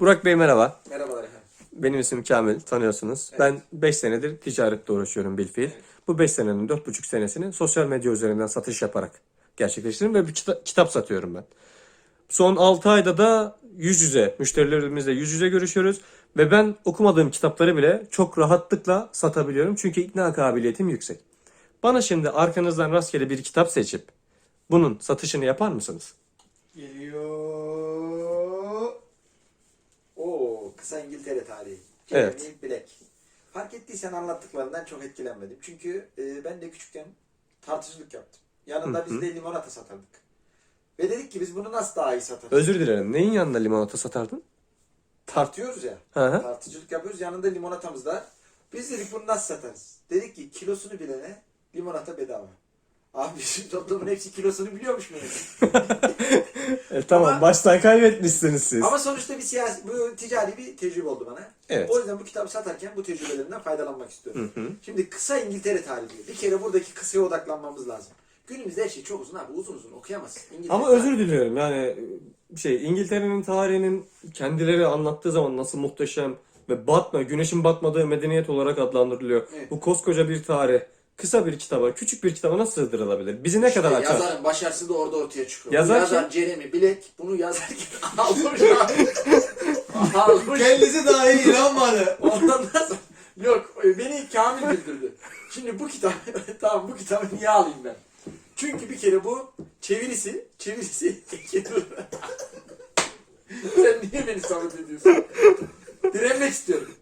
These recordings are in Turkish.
Burak Bey merhaba. Merhabalar efendim. Benim ismim Kamil, tanıyorsunuz. Ben 5 senedir ticaretle uğraşıyorum bilfiil. Bu 5 senenin 4,5 senesini sosyal medya üzerinden satış yaparak gerçekleştirdim ve bir kita- kitap satıyorum ben. Son 6 ayda da yüz yüze, müşterilerimizle yüz yüze görüşüyoruz. Ve ben okumadığım kitapları bile çok rahatlıkla satabiliyorum. Çünkü ikna kabiliyetim yüksek. Bana şimdi arkanızdan rastgele bir kitap seçip bunun satışını yapar mısınız? Geliyor. Kısa İngiltere tarihi. Evet. Jeremy Black. Fark ettiysen anlattıklarından çok etkilenmedim. Çünkü e, ben de küçükken tartıcılık yaptım. Yanında biz de limonata satardık. Ve dedik ki biz bunu nasıl daha iyi satarız? Özür dilerim. Neyin yanında limonata satardın? Tartıyoruz ya. Hı hı. Tartıcılık yapıyoruz. Yanında limonatamız da. Biz dedik bunu nasıl satarız? Dedik ki kilosunu bilene limonata bedava. Abi bizim toplumun hepsi kilosunu biliyormuş mu? E, tamam Ama- baştan kaybetmişsiniz siz. Ama sonuçta bir siyasi, bu ticari bir tecrübe oldu bana. Evet. O yüzden bu kitabı satarken bu tecrübelerinden faydalanmak istiyorum. Şimdi kısa İngiltere tarihi. Bir kere buradaki kısaya odaklanmamız lazım. Günümüzde her şey çok uzun abi. Uzun uzun okuyamazsın. İngiltere Ama tarihi- özür diliyorum yani şey İngiltere'nin tarihinin kendileri anlattığı zaman nasıl muhteşem ve batma, güneşin batmadığı medeniyet olarak adlandırılıyor. Evet. Bu koskoca bir tarih kısa bir kitaba, küçük bir kitaba nasıl sığdırılabilir? Bizi ne kadar açar? Yazarın başarısı da orada ortaya çıkıyor. Yazar Yazar, yazar Jeremy Black bunu yazarken almış abi. almış. Kendisi dahi inanmadı. Ondan da sonra- yok beni Kamil güldürdü. Şimdi bu kitap tamam bu kitabı niye alayım ben? Çünkü bir kere bu çevirisi çevirisi Sen niye beni sabit ediyorsun? Direnmek istiyorum.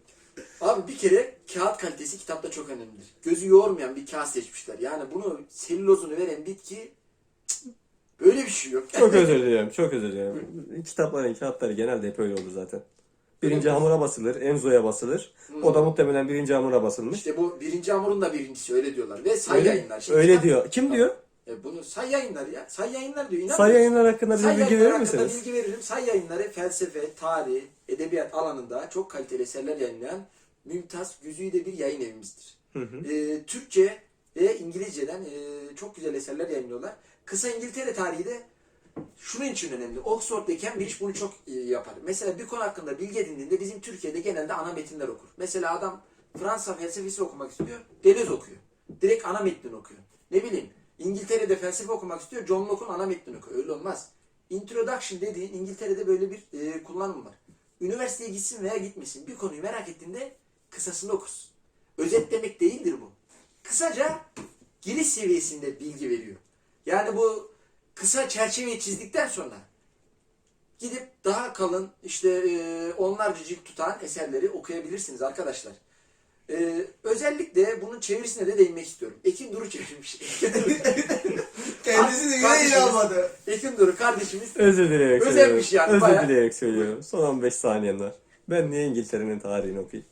Abi bir kere kağıt kalitesi kitapta çok önemlidir. Gözü yormayan bir kağıt seçmişler. Yani bunu selülozunu veren bitki böyle bir şey yok. Çok özür dilerim, çok özür dilerim. Kitapların kağıtları genelde hep öyle oldu zaten. Birinci hamura basılır, Enzo'ya basılır. O da muhtemelen birinci hamura basılmış. İşte bu birinci hamurun da birincisi öyle diyorlar. Ve say Öyle, yayınlar. Şimdi öyle kitap- diyor. Kim diyor? E bunu say yayınları ya. Say yayınlar diyor. Say yayınlar hakkında bize Say bilgi verir hakkında misiniz? bilgi veririm. Say yayınları felsefe, tarih, edebiyat alanında çok kaliteli eserler yayınlayan mümtaz, güzide bir yayın evimizdir. Hı hı. E, Türkçe ve İngilizceden e, çok güzel eserler yayınlıyorlar. Kısa İngiltere tarihi de şunun için önemli. Oxford ve Cambridge bunu çok iyi yapar. Mesela bir konu hakkında bilgi edindiğinde bizim Türkiye'de genelde ana metinler okur. Mesela adam Fransa felsefesi okumak istiyor. Deleuze okuyor. Direkt ana metnini okuyor. Ne bileyim İngiltere'de felsefe okumak istiyor. John Locke'un ana metnini okuyor. Öyle olmaz. Introduction dediğin İngiltere'de böyle bir e, kullanım var. Üniversiteye gitsin veya gitmesin. Bir konuyu merak ettiğinde kısasını okursun. Özet demek değildir bu. Kısaca giriş seviyesinde bilgi veriyor. Yani bu kısa çerçeveyi çizdikten sonra gidip daha kalın işte e, onlarca cilt tutan eserleri okuyabilirsiniz arkadaşlar. E, özellikle bunun çevirisine de değinmek istiyorum. Ekin Duru çevirmiş. Kendisi de yine inanmadı. Ekin Duru kardeşimiz Özür dileyerek Özelmiş söylüyorum. yani, Özür bayağı. dileyerek söylüyorum. Son 15 saniyem var. Ben niye İngiltere'nin tarihini okuyayım?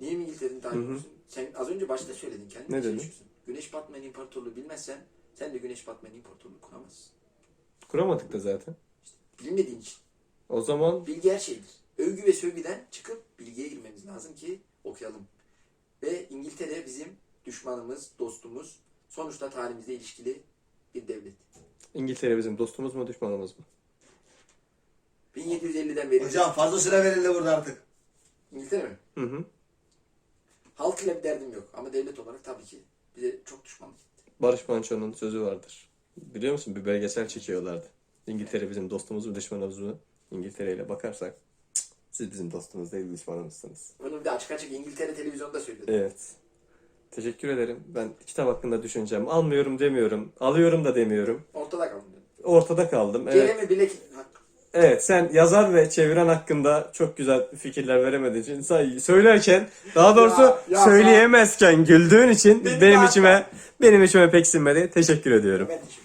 Niye İngiltere'nin tarihi okuyorsun? Sen az önce başta söyledin kendin Ne dedin? çalışıyorsun. Güneş batmayan imparatorluğu bilmezsen sen de güneş batmayan imparatorluğu kuramazsın. Kuramadık da zaten. Bilmediğin için. O zaman Bilgi her şeydir. Övgü ve sövgüden çıkıp bilgiye girmemiz lazım ki okuyalım. Ve İngiltere bizim düşmanımız, dostumuz. Sonuçta tarihimizle ilişkili bir devlet. İngiltere bizim dostumuz mu düşmanımız mı? 1750'den beri Hocam fazla süre verildi burada artık. İngiltere mi? Hı hı. Halk ile bir derdim yok ama devlet olarak tabii ki bize çok düşmanlık etti. Barış Manço'nun sözü vardır. Biliyor musun? Bir belgesel çekiyorlardı. İngiltere bizim dostumuz mu düşmanımız mı? İngiltere ile bakarsak cık, siz bizim dostumuz değil düşmanımızsınız. Bunu bir de açık açık İngiltere televizyonda söyledi. Evet. Teşekkür ederim. Ben kitap hakkında düşüneceğim. Almıyorum demiyorum. Alıyorum da demiyorum. Ortada kaldı. Ortada kaldım. Evet. Jeremy Black Evet sen yazar ve çeviren hakkında çok güzel fikirler veremediğin için say- söylerken daha doğrusu Ya, ya, söyleyemezken güldüğün için Benim benim içime benim içime pek sinmedi. Teşekkür ediyorum. ben teşekkür